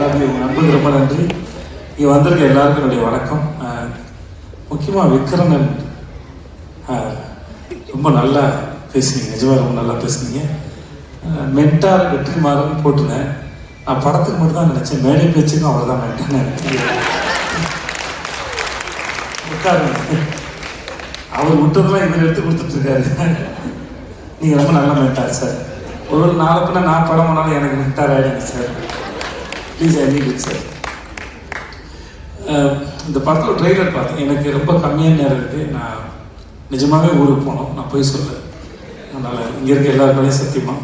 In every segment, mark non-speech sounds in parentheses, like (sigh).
எல்லாருக்கும் உங்கள் நண்பர்கள் ரொம்ப நன்றி. இங்கே வந்திருக்க எல்லாருக்கும் என்னுடைய வணக்கம். முக்கியமாக விக்ரமன் ரொம்ப நல்லா பேசுனீங்க. நிஜமாக ரொம்ப நல்லா பேசுனீங்க. அஹ், மென்டார் வெற்றிமாறன் போட்டுனேன் நான் படத்துக்கு மட்டும் தான் நினச்சேன். மேடை பேச்சுக்கும் அவ்வளோதான் மென்டான்னு உட்காருங்க. அவர் விட்டதெல்லாம் இவர் எடுத்து கொடுத்துட்ருக்காரு நீங்கள் ரொம்ப நல்லா மென்டார் சார் ஒரு ஒரு நாளுக்குன்னா நான் படம் பண்ணாலும் எனக்கு மென்டார் ஆகிடுங்க sir please I need it sir இந்த படத்தில் ட்ரெய்லர் பார்த்தேன் எனக்கு ரொம்ப கம்மியான நேரம் இருக்குது நான் நிஜமாகவே ஊருக்கு போனோம். நான் போய் சொல்ல அதனால் இங்கே இருக்க எல்லாருக்கும் சத்தியமா.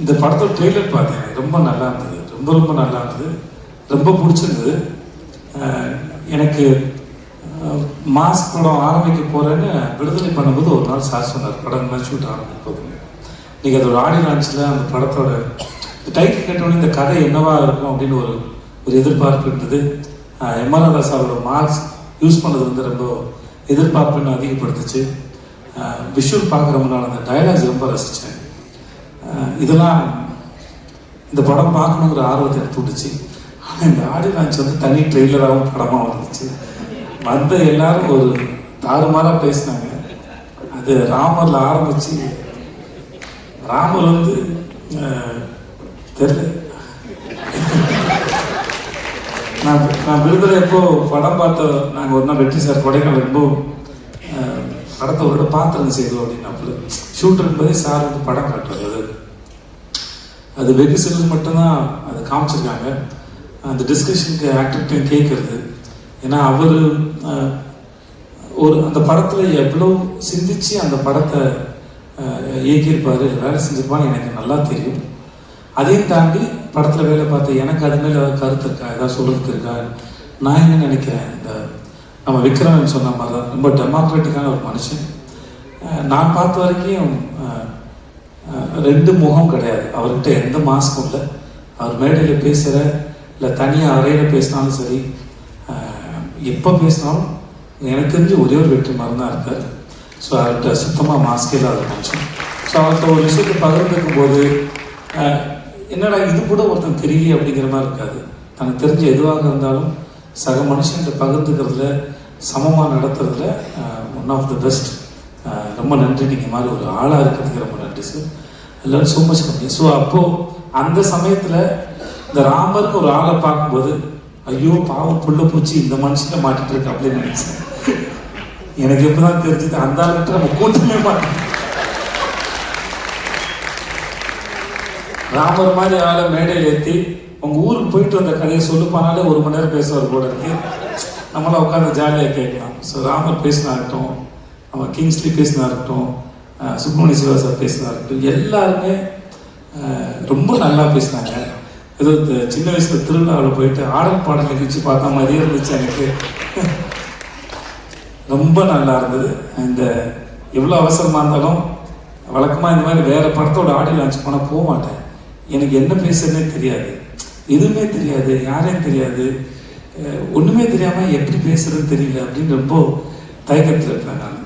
இந்த படத்தோட ட்ரெய்லர் பார்த்தேன் ரொம்ப நல்லா இருந்தது. ரொம்ப ரொம்ப நல்லா இருந்தது. ரொம்ப பிடிச்சிருந்தது. எனக்கு மாஸ் படம் ஆரம்பிக்க போகிறேன்னு விடுதலை பண்ணும்போது ஒரு நாள் சார் சொன்னார் படம் மாதிரி ஷூட் ஆரம்பிக்க போகுது நீங்கள் அதோட ஆடியோ லான்ச்சில் அந்த படத்தோட டைட்டில் கேட்டோடனே இந்த கதை என்னவா இருக்கும் அப்படின்னு ஒரு ஒரு எதிர்பார்ப்பு இருந்தது. எம்ஆர்ஆர் சாரோட மார்க்ஸ் யூஸ் பண்ணது வந்து ரொம்ப எதிர்பார்ப்புன்னு அதிகப்படுத்துச்சு. விஷுவல் பார்க்குறவங்களால அந்த டயலாக்ஸ் ரொம்ப ரசித்தேன் இதெல்லாம் இந்த படம் பார்க்கணுங்கிற ஆர்வத்தை எடுத்து விட்டுச்சு. ஆனால் இந்த ஆடியோ லான்ச் வந்து தனி ட்ரெய்லராகவும் படமாக வந்துச்சு வந்த எல்லாரும் ஒரு தாறுமாறாக பேசினாங்க. அது ராமரில் ஆரம்பித்து ராமர் வந்து தெரியல. நான் நான் விடுதலை எப்போ படம் பார்த்த நாங்கள் ஒரு நாள் வெற்றி சார் கொடைக்கானல் ரொம்ப படத்தை ஒரு இடம் பார்த்துருங்க செய்தோம் அப்படின்னாப்புல ஷூட் இருக்கும்போதே சார் வந்து படம் காட்டுறது அது. அது வெகு சிலர் மட்டும்தான் அதை காமிச்சிருக்காங்க. அந்த டிஸ்கஷனுக்கு ஆக்டர்கிட்டையும் கேட்கறது. ஏன்னா அவர் ஒரு அந்த படத்தில் எவ்வளோ சிந்திச்சு அந்த படத்தை இயக்கியிருப்பாரு வேலை செஞ்சிருப்பான்னு எனக்கு நல்லா தெரியும். அதையும் தாண்டி படத்தில் வேலை பார்த்து எனக்கு அது மேலே ஏதாவது கருத்து இருக்கா? ஏதாவது சொல்கிறதுக்கு இருக்கா? நான் என்ன நினைக்கிறேன்? இந்த நம்ம விக்ரமன் சொன்ன மாதிரி தான் ரொம்ப டெமோக்ராட்டிக்கான ஒரு மனுஷன். நான் பார்த்த வரைக்கும் ரெண்டு முகம் கிடையாது. அவர்கிட்ட எந்த மாஸ்க்கும் இல்லை. அவர் மேடையில் பேசுகிற இல்லை தனியாக அறையில் பேசினாலும் சரி எப்போ பேசினாலும் எனக்கு தெரிஞ்சு ஒரே ஒரு வெற்றி மரம் தான் இருக்கார். ஸோ அவர்கிட்ட சுத்தமாக மாஸ்கே இல்லாத மனுஷன். ஸோ அவர்கிட்ட ஒரு விஷயத்தை பகிர்ந்துக்கும் போது என்னடா இது கூட ஒருத்தன் தெரியல அப்படிங்கிற மாதிரி இருக்காது. தனக்கு தெரிஞ்ச எதுவாக இருந்தாலும் சக மனுஷன்கிட்ட பகிர்ந்துக்கிறதுல சமமாக நடத்துறதுல ஒன் ஆஃப் த பெஸ்ட் ரொம்ப நன்றி. நீங்கள் மாதிரி ஒரு ஆளாக இருக்கிறதுக்கு ரொம்ப நன்றி சார் எல்லாரும் ஸோ மச் கம்மி ஸோ அப்போது அந்த சமயத்தில் இந்த ராமருக்கு ஒரு ஆளை பார்க்கும்போது ஐயோ பாவம் புள்ள பூச்சி இந்த மனுஷன் மாட்டிட்டு இருக்கு அப்படின்னு நினைச்சேன். எனக்கு எப்பதான் தெரிஞ்சது அந்த ஆளுக்கிட்ட நம்ம கூட்டமே மாட்டோம். ராமர் மாதிரி ஆளை மேடையில் ஏற்றி உங்கள் ஊருக்கு போயிட்டு வந்த கதையை சொல்லுப்பானாலே ஒரு மணி நேரம் பேசுவார் கூட இருக்கு. நம்மளாம் உட்காந்து ஜாலியாக கேட்கலாம். ஸோ ராமர் பேசினா இருக்கட்டும் நம்ம கிங்ஸ்லி பேசினா இருக்கட்டும் அஹ் சுப்பிரமணிய சிவா சார் பேசினா இருக்கட்டும் எல்லாருமே ரொம்ப நல்லா பேசினாங்க. ஏதோ சின்ன வயசில் திருவிழாவில் போயிட்டு ஆடல் பாடல் நிகழ்ச்சி பார்த்த மாதிரியே இருந்துச்சு எனக்கு. ரொம்ப நல்லா இருந்தது. இந்த எவ்வளோ அவசரமாக இருந்தாலும் வழக்கமாக இந்த மாதிரி வேறு படத்தோட ஆடியோ லான்ச் போனால் போக மாட்டேன். எனக்கு என்ன பேசுறதுனே தெரியாது. எதுவுமே தெரியாது யாரையும் தெரியாது. ஒன்றுமே தெரியாமல் எப்படி பேசுறது தெரியல அப்படின்னு ரொம்ப தயக்கத்தில் இருப்பேன் நான்.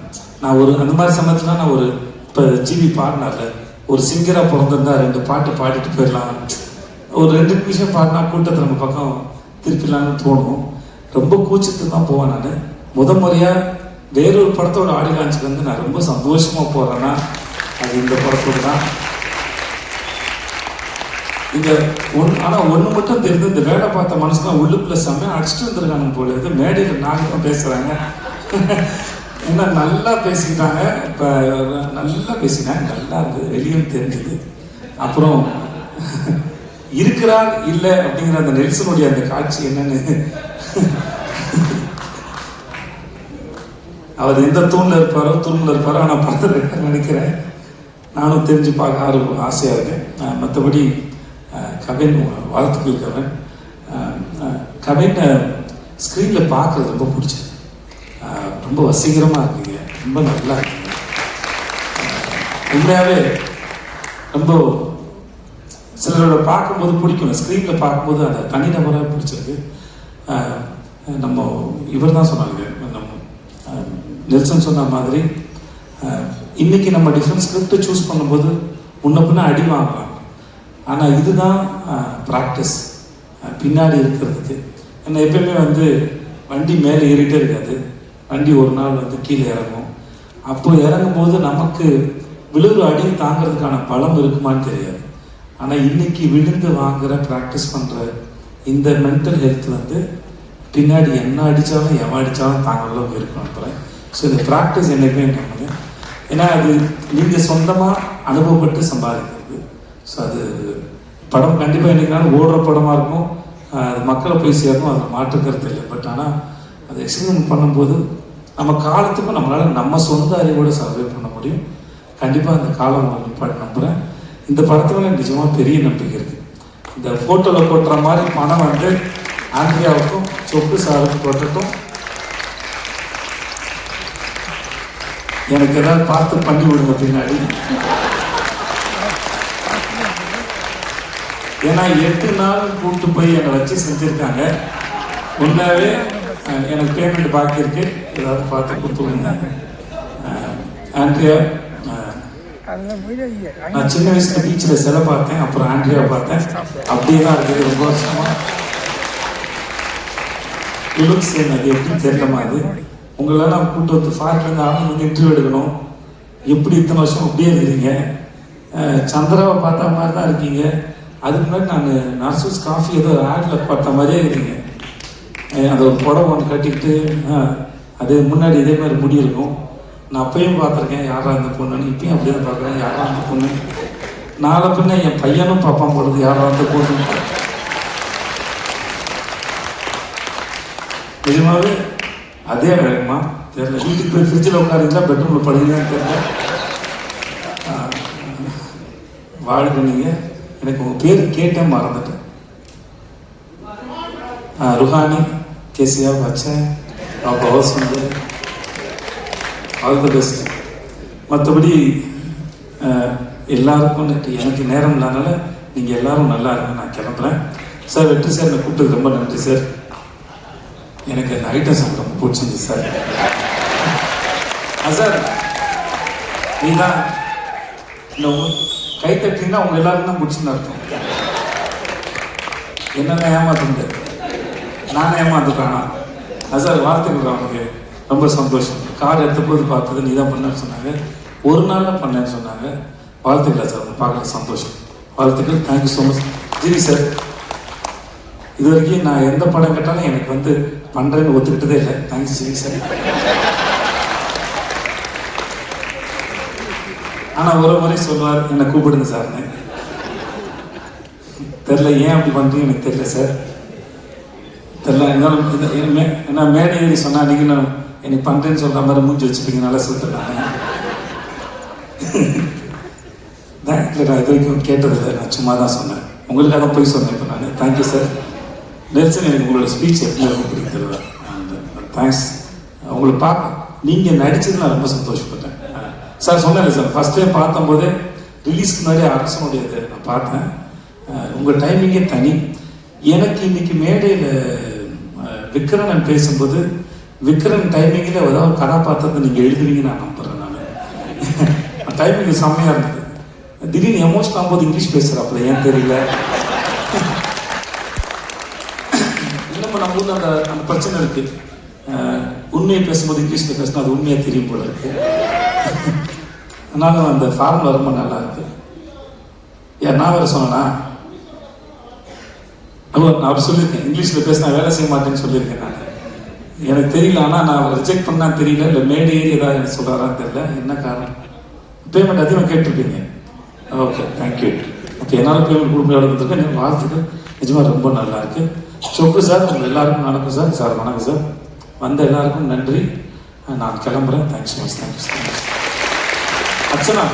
நான் ஒரு அந்த மாதிரி சமயத்தில் நான் ஒரு இப்போ ஜிவி பாடினார்ல ஒரு சிங்கராக பிறந்திருந்தா ரெண்டு பாட்டு பாடிட்டு போயிடலாம். ஒரு ரெண்டு நிமிஷம் பாடினா கூட்டத்தை நம்ம பக்கம் திருப்பிடலாம்னு தோணும். ரொம்ப கூச்சத்து தான் போவேன் நான். முத முறையாக வேறொரு படத்தோட ஆடியோ லான்ச்சுக்கு வந்து நான் ரொம்ப சந்தோஷமாக போகிறேன்னா அது இந்த படத்தோடு தான். இந்த ஒன் ஆனால் ஒன்று மட்டும் தெரிஞ்சு இந்த வேலை பார்த்த மனுஷன் உள்ளுக்குள்ள செம்மையாக அடிச்சுட்டு வந்திருக்காங்க போல இது மேடையில் நாங்கள் தான் பேசுகிறாங்க ஏன்னா (laughs) நல்லா பேசிக்கிட்டாங்க. இப்போ நல்லா பேசினாங்க நல்லா இருந்தது வெளியும் தெரிஞ்சுது. அப்புறம் (laughs) இருக்கிறார் இல்லை அப்படிங்கிற அந்த நெல்சனுடைய அந்த காட்சி என்னன்னு (laughs) அவர் எந்த தூணில் இருப்பாரோ தூணில் இருப்பாரோ ஆனால் படத்தில் நினைக்கிறேன். நானும் தெரிஞ்சு பார்க்க ஆர்வம் ஆசையாக இருக்கேன் மற்றபடி கவின் வாழ்த்துக்கள் கவின். கவின் ஸ்க்ரீனில் பார்க்குறது ரொம்ப பிடிச்சது. ரொம்ப வசீகரமாக இருக்குங்க. ரொம்ப நல்லா இருக்குங்க. உண்மையாகவே ரொம்ப சிலரோட பார்க்கும்போது பிடிக்கும். ஸ்க்ரீனில் பார்க்கும்போது அந்த தனிநபராக பிடிச்சிருக்கு. நம்ம இவர் தான் சொன்னாங்க. நம்ம நெல்சன் சொன்ன மாதிரி இன்னைக்கு நம்ம டிஃப்ரெண்ட் ஸ்கிரிப்டை சூஸ் பண்ணும்போது முன்ன பின்ன அடி வாங்கலாம். ஆனால் இதுதான் ப்ராக்டிஸ் பின்னாடி இருக்கிறதுக்கு. ஏன்னா எப்பயுமே வந்து வண்டி மேலே ஏறிட்டே இருக்காது. வண்டி ஒரு நாள் வந்து கீழே இறங்கும். அப்போ இறங்கும்போது நமக்கு விழுறு அடி தாங்கிறதுக்கான பலம் இருக்குமான்னு தெரியாது. ஆனால் இன்னைக்கு விழுந்து வாங்குற ப்ராக்டிஸ் பண்ணுற இந்த மென்டல் ஹெல்த் வந்து பின்னாடி என்ன அடித்தாலும் எவன் அடித்தாலும் தாங்குற அளவுக்கு இருக்கணும் ஸோ இந்த ப்ராக்டிஸ் என்னைக்குமே நமக்கு ஏன்னா அது நீங்கள் சொந்தமாக அனுபவப்பட்டு சம்பாதிக்கிறது. ஸோ அது படம் கண்டிப்பாக என்னைக்குனாலும் ஓடுற படமாக இருக்கும். அது மக்களை போய் சேரணும் அதில் மாற்றுக்கிறது இல்லை. பட் ஆனால் அது எக்ஸ்பிரிமெண்ட் பண்ணும்போது நம்ம காலத்துக்கும் நம்மளால் நம்ம சொந்த அறிவோட சர்வே பண்ண முடியும். கண்டிப்பாக அந்த காலம் நான் நம்புகிறேன் இந்த படத்துல நிஜமாக பெரிய நம்பிக்கை இருக்குது இந்த ஃபோட்டோவில் போட்டுற மாதிரி பணம் வந்து ஆந்திரியாவுக்கும் சொப்பு சாருக்கும் போட்டுட்டும். எனக்கு ஏதாவது பார்த்து பண்ணி விடுங்க பின்னாடி. ஏன்னா எட்டு நாள் கூப்பிட்டு போய் என்னை வச்சு செஞ்சுருக்காங்க. உண்மையாகவே எனக்கு பேமெண்ட் பாக்கி இருக்கு. ஏதாவது பார்த்து கொடுத்துருங்க ஆண்ட்ரியா நான் சின்ன வயசுல பீச்சில் சிலை பார்த்தேன். அப்புறம் ஆண்ட்ரியா பார்த்தேன். அப்படியே தான் இருக்குது. ரொம்ப வருஷமா. லுக்ஸ் சேம் அது எப்படி தெரியல அது? உங்களெல்லாம் கூட்டு வந்து ஃபாரின்லேருந்து ஆளுங்க வந்து இன்டர்வியூ எடுக்கணும். எப்படி இத்தனை வருஷம் அப்படியே இருக்கிறீங்க சந்திராவை பார்த்தா மாதிரி தான் இருக்கீங்க. அதுக்கு முன்னாடி நான் நர்சஸ் காஃபி ஏதோ ஆடில் பார்த்த மாதிரியே இருக்குங்க அதை அந்த ஒரு புடவை ஒன்று கட்டிக்கிட்டு அது முன்னாடி இதே மாதிரி முடி இருக்கும். நான் அப்பயும் பார்த்துருக்கேன் யாரா இந்த பொண்ணுன்னு. இப்பயும் அப்படியே தான் பார்க்குறேன் யாரா அந்த பொண்ணு? நாளை பின்ன என் பையனும் பார்ப்பான் பொழுது யாரா அந்த பொண்ணு? நிஜமாவே அதே அழகுமா? தெரியல. வீட்டுக்கு போய் ஃப்ரிட்ஜில் உட்காருங்களா பெட்ரூமில் படுங்களான்னு தெரியல. வாழ்க்கை நீங்கள் எனக்கு உங்கள் பேர் கேட்டேன் மறந்துட்டேன். ருஹானி கேசியா வச்சேன் அவங்க ஹவுஸ் ஆல் த பெஸ்ட் மற்றபடி எல்லாருக்கும் எனக்கு நேரம் இல்லாதனால நீங்கள் எல்லாரும் நல்லா இருங்க நான் கிளம்புறேன். சார் வெற்றி சார் என்னை கூப்பிட்டு ரொம்ப நன்றி சார். எனக்கு அந்த ஐட்டம் சார் ரொம்ப பிடிச்சிருந்து சார். சார் நீ தான் இந்த கை தட்டிங்கன்னா அவங்க எல்லாரும் தான் பிடிச்சுன்னு அர்த்தம். என்னென்ன ஏமாத்துண்டு நான் ஏமாந்துட்டானா? அசார் சார் வாழ்த்துக்கள் அவனுக்கு. ரொம்ப சந்தோஷம். கார் எடுத்த போது பார்த்தது நீ தான் பண்ணேன்னு சொன்னாங்க. ஒரு நாளில் பண்ணேன்னு சொன்னாங்க. வாழ்த்துக்கள் சார் பார்க்குற சந்தோஷம். வாழ்த்துக்கள். Thank you so much GV sir இது வரைக்கும் நான் எந்த படம் கேட்டாலும் எனக்கு வந்து பண்ணுறேன்னு ஒத்துக்கிட்டதே இல்லை. Thanks GV sir. ஆனால் ஒரு முறை சொல்வார் என்னை கூப்பிடுங்க சார்னு தெரில ஏன் அப்படி பண்ணுறீங்க எனக்கு தெரியல சார். தெரில இருந்தாலும் இது- மே- ஏன்னா மேடை ஏறி சொன்னால் நீங்கள் நான் எனக்கு பண்ணுறேன்னு சொல்கிற மாதிரி மூஞ்சி வச்சுப்பீங்க நல்லா சொல்லிட்டுருக்காங்க இல்லை நான் இது வரைக்கும் கேட்டதில்லை நான் சும்மா தான் சொன்னேன். உங்களுக்காக போய் சொன்னேன் இப்போ நான். தேங்க்யூ சார் நெல்சன் எனக்கு உங்களோட ஸ்பீச் எப்படி ரொம்ப பிடிக்கிறது தேங்க்ஸ் உங்களை பார்க்க நீங்கள் நடிச்சது நான் ரொம்ப சந்தோஷப்பட்டேன். சார் சொன்னேன் சார் ஃபஸ்ட் டைம் பார்த்தம்போது ரிலீஸ்க்கு முன்னாடி அரசனுடைய இது நான் பார்த்தேன். உங்கள் டைமிங்கே தனி. எனக்கு இன்னைக்கு மேடையில் விக்ரமன் பேசும்போது விக்ரன் டைமிங்கில் ஏதாவது கதாபாத்திரத்தை நீங்கள் எழுதுவீங்கன்னு நான் நம்புகிறேன் நான். (laughs) டைமிங் செம்மையாக இருந்தது. திடீர்னு எமோஷன் ஆகும்போது இங்கிலீஷ் பேசுகிறாப்புல ஏன் தெரியல? (laughs) இன்னமும் நம்ம ஊரில் அந்த அந்த பிரச்சனை இருக்குது உண்மையை பேசும்போது இங்கிலீஷில் பேசினா அது உண்மையாக தெரியும் போல இருக்குது அதனால அந்த ஃபார்முலா ரொம்ப நல்லா இருக்கு. ஏன் நான் வேறு சொன்னேன்னா அப்போ நான் அவர் சொல்லியிருக்கேன். இங்கிலீஷ்ல பேசினா வேலை செய்ய மாட்டேன்னு சொல்லியிருக்கேன் நான். எனக்கு தெரியல ஆனால் நான் ரிஜெக்ட் பண்ணா தெரியல இல்லை மேடு ஏறி ஏதாவது எனக்கு சொல்கிறாரான்னு தெரியல. என்ன காரணம்? பேமெண்ட் அதிகமாக கேட்டிருப்பீங்க. ஓகே தேங்க்யூ ஓகே என்னால் பேமெண்ட் கொடுக்க நடந்துருக்கு நீங்கள் வாழ்த்துக்கள். நிஜமாக ரொம்ப நல்லா இருக்கு. சொப்பு சார் உங்கள் எல்லாருக்கும் வணக்கம் சார். சார் வணக்கம் சார். வந்த எல்லாருக்கும் நன்றி. நான் கிளம்புறேன். Thanks much thank you sir much Archana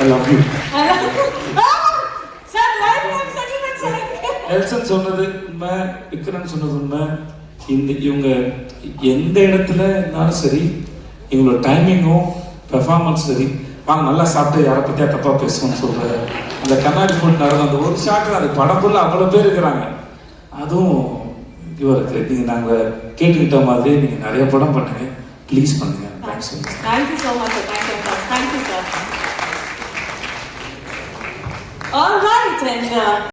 I love you sir lifetime settlement sir Nelson சொன்னது உண்மை விக்ரன் சொன்னது உண்மை. இந்த இவங்க எந்த இடத்துல இருந்தாலும் சரி இவங்களோட டைமிங்கும் பெர்ஃபார்மன்ஸ் சரி. வாங்க நல்லா சாப்பிட்டு யாரை பற்றியா தப்பாக பேசுவோம்னு சொல்கிற அந்த கண்ணாடி போட்டு நடந்த அந்த ஒரு ஷாட்டில் அது. படம் ஃபுல்லாக அவ்வளோ பேர் இருக்கிறாங்க. அதுவும் இவருக்கு நீங்கள் நாங்கள் கேட்டுக்கிட்ட மாதிரி நீங்கள் நிறைய படம் பண்ணுங்க. ப்ளீஸ் பண்ணுங்க. Thanks thank you so much sir thank you sir thank you sir All right, and uh,